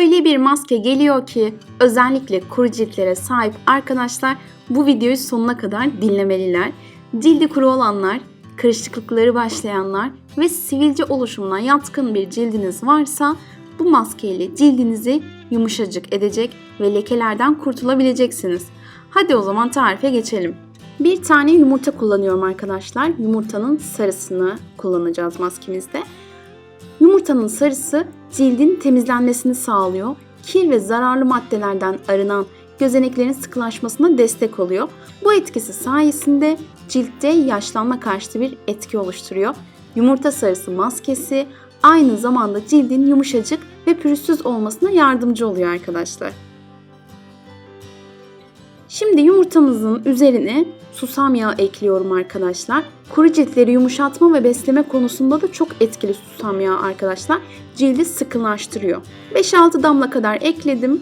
Öyle bir maske geliyor ki özellikle kuru ciltlere sahip arkadaşlar bu videoyu sonuna kadar dinlemeliler. Cildi kuru olanlar, kırışıklıkları başlayanlar ve sivilce oluşumuna yatkın bir cildiniz varsa bu maskeyle cildinizi yumuşacık edecek ve lekelerden kurtulabileceksiniz. Hadi o zaman tarife geçelim. Bir tane yumurta kullanıyorum arkadaşlar. Yumurtanın sarısını kullanacağız maskemizde. Yumurtanın sarısı cildin temizlenmesini sağlıyor. Kir ve zararlı maddelerden arınan gözeneklerin sıkılaşmasına destek oluyor. Bu etkisi sayesinde ciltte yaşlanma karşıtı bir etki oluşturuyor. Yumurta sarısı maskesi aynı zamanda cildin yumuşacık ve pürüzsüz olmasına yardımcı oluyor arkadaşlar. Şimdi yumurtamızın üzerine susam yağı ekliyorum arkadaşlar. Kuru ciltleri yumuşatma ve besleme konusunda da çok etkili susam yağı arkadaşlar. Cildi sıkılaştırıyor. 5-6 damla kadar ekledim.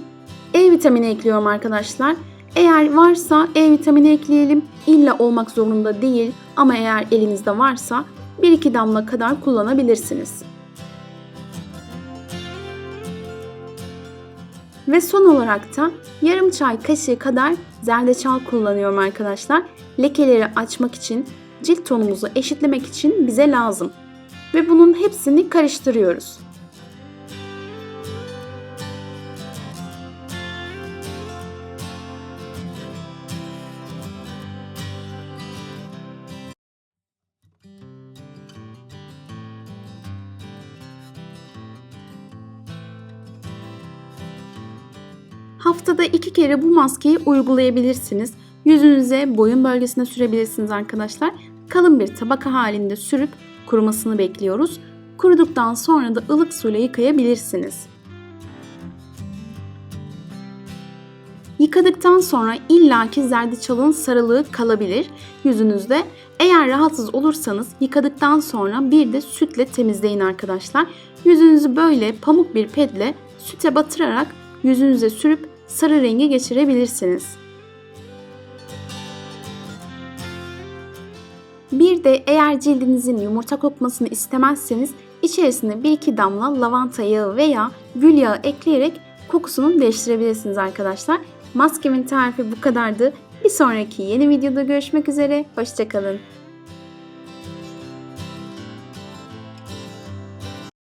E vitamini ekliyorum arkadaşlar. Eğer varsa E vitamini ekleyelim. İlla olmak zorunda değil ama eğer elinizde varsa 1-2 damla kadar kullanabilirsiniz. Ve son olarak da yarım çay kaşığı kadar zerdeçal kullanıyorum arkadaşlar. Lekeleri açmak için, cilt tonumuzu eşitlemek için bize lazım. Ve bunun hepsini karıştırıyoruz. Haftada iki kere bu maskeyi uygulayabilirsiniz. Yüzünüze, boyun bölgesine sürebilirsiniz arkadaşlar. Kalın bir tabaka halinde sürüp kurumasını bekliyoruz. Kuruduktan sonra da ılık suyla yıkayabilirsiniz. Yıkadıktan sonra illaki zerdeçalın sarılığı kalabilir yüzünüzde. Eğer rahatsız olursanız yıkadıktan sonra bir de sütle temizleyin arkadaşlar. Yüzünüzü böyle pamuk bir pedle süte batırarak yüzünüze sürüp sarı rengi geçirebilirsiniz. Bir de eğer cildinizin yumurta kokmasını istemezseniz içerisine 1-2 damla lavanta yağı veya gül yağı ekleyerek kokusunu değiştirebilirsiniz arkadaşlar. Maskemin tarifi bu kadardı. Bir sonraki yeni videoda görüşmek üzere. Hoşçakalın.